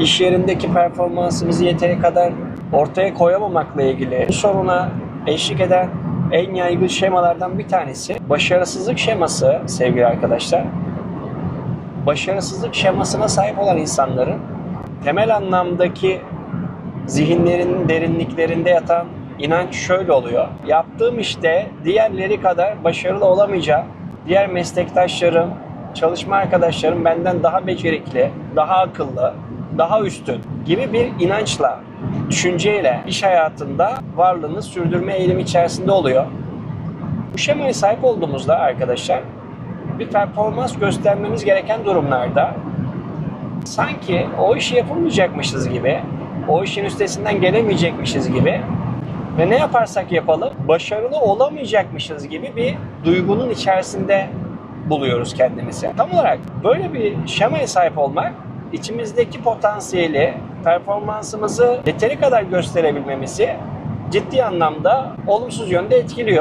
iş yerindeki performansımızı yeteri kadar ortaya koyamamakla ilgili bu soruna eşlik eden en yaygın şemalardan bir tanesi başarısızlık şeması sevgili arkadaşlar. Başarısızlık şemasına sahip olan insanların temel anlamdaki zihinlerinin derinliklerinde yatan inanç şöyle oluyor. Yaptığım işte diğerleri kadar başarılı olamayacağım. Diğer meslektaşlarım, çalışma arkadaşlarım benden daha becerikli, daha akıllı, daha üstün gibi bir inançla, düşünceyle iş hayatında varlığını sürdürme eğilimi içerisinde oluyor. Bu şemaya sahip olduğumuzda arkadaşlar bir performans göstermemiz gereken durumlarda sanki o işi yapamayacakmışız gibi, o işin üstesinden gelemeyecekmişiz gibi ve ne yaparsak yapalım başarılı olamayacakmışız gibi bir duygunun içerisinde buluyoruz kendimizi. Tam olarak böyle bir şemaya sahip olmak içimizdeki potansiyeli, performansımızı yeteri kadar gösterebilmemizi ciddi anlamda olumsuz yönde etkiliyor.